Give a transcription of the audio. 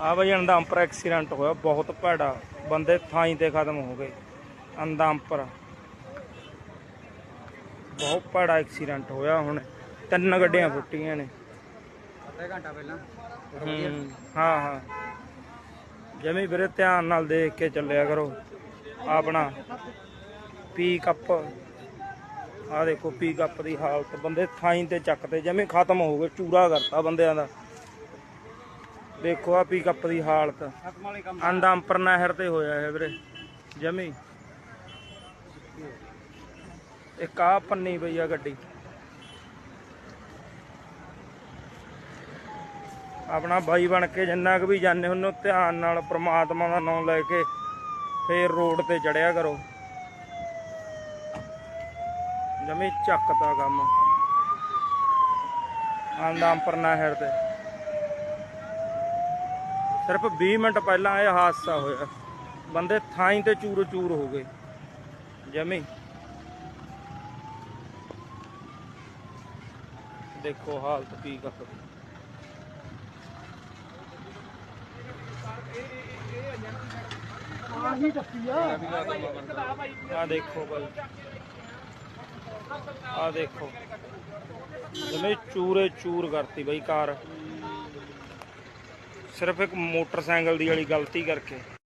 ਆ ਬਈ ਅੰਦਾਂਪਰ ਐਕਸੀਡੈਂਟ ਹੋਇਆ ਬਹੁਤ ਭੈੜਾ। ਬੰਦੇ ਥਾਈ ਤੇ ਖਤਮ ਹੋ ਗਏ। ਅੰਦਾਂਪਰ ਬਹੁਤ ਭੈੜਾ ਐਕਸੀਡੈਂਟ ਹੋਇਆ ਹੁਣ। ਤਿੰਨ ਗੱਡੀਆਂ ਫੁੱਟੀਆਂ ਨੇ। ਅੱਧਾ ਘੰਟਾ ਪਹਿਲਾਂ। ਹੂੰ, ਹਾਂ ਹਾਂ। ਜਮੀ ਵੀਰੇ ਧਿਆਨ ਨਾਲ ਦੇਖ ਕੇ ਚੱਲਿਆ ਕਰੋ। ਆਪਣਾ ਪੀ ਕੱਪ ਆ ਦੇਖੋ ਪੀ ਕੱਪ ਦੀ ਹਾਲਤ। ਬੰਦੇ ਥਾਈ ਤੇ ਚੱਕਦੇ ਜਮੀ ਖਤਮ ਹੋ ਗਏ। ਚੂਰਾ ਕਰਤਾ ਬੰਦਿਆਂ ਦਾ। ਦੇਖੋ ਆ ਪੀ ਕੱਪ ਦੀ ਹਾਲਤ। ਖਤਮ ਵਾਲੇ ਨਹਿਰ ਤੇ ਹੋਇਆ ਹੈ ਵੀਰੇ। ਜਮੀ। ਇੱਕ ਆ ਪੰਨੀ ਪਈ ਆ ਗੱਡੀ। ਆਪਣਾ ਬਾਈ ਬਣ ਕੇ ਜਿੰਨਾ ਕੁ ਵੀ ਜਾਂਦੇ ਹੁੰਦੇ ਧਿਆਨ ਨਾਲ ਪ੍ਰਮਾਤਮਾ ਦਾ ਨਾਮ ਲੈ ਕੇ ਫੇਰ ਰੋਡ ਤੇ ਚੜਿਆ ਕਰੋ। ਜਮੀ ਚੱਕਦਾ ਕੰਮ। ਆਂਦਾਂਪਰ ਨਹਿਰ ਤੇ। ਸਿਰਫ 20 ਮਿੰਟ ਪਹਿਲਾਂ ਇਹ ਹਾਦਸਾ ਹੋਇਆ। ਬੰਦੇ ਥਾਈ ਤੇ ਚੂਰ ਚੂਰ ਹੋ ਗਏ। ਜਮੀ। ਦੇਖੋ ਹਾਲਤ ਕੀ ਕਰ ਆਹੀ ਦੱਸੀ ਆ ਆ ਦੇਖੋ ਬਾਈ ਆ ਦੇਖੋ। ਜਮੇ ਚੂਰੇ ਚੂਰ ਕਰਤੀ ਬਈ ਕਾਰ। ਸਿਰਫ ਇੱਕ ਮੋਟਰਸਾਈਕਲ ਦੀ ਵਾਲੀ ਗਲਤੀ ਕਰਕੇ।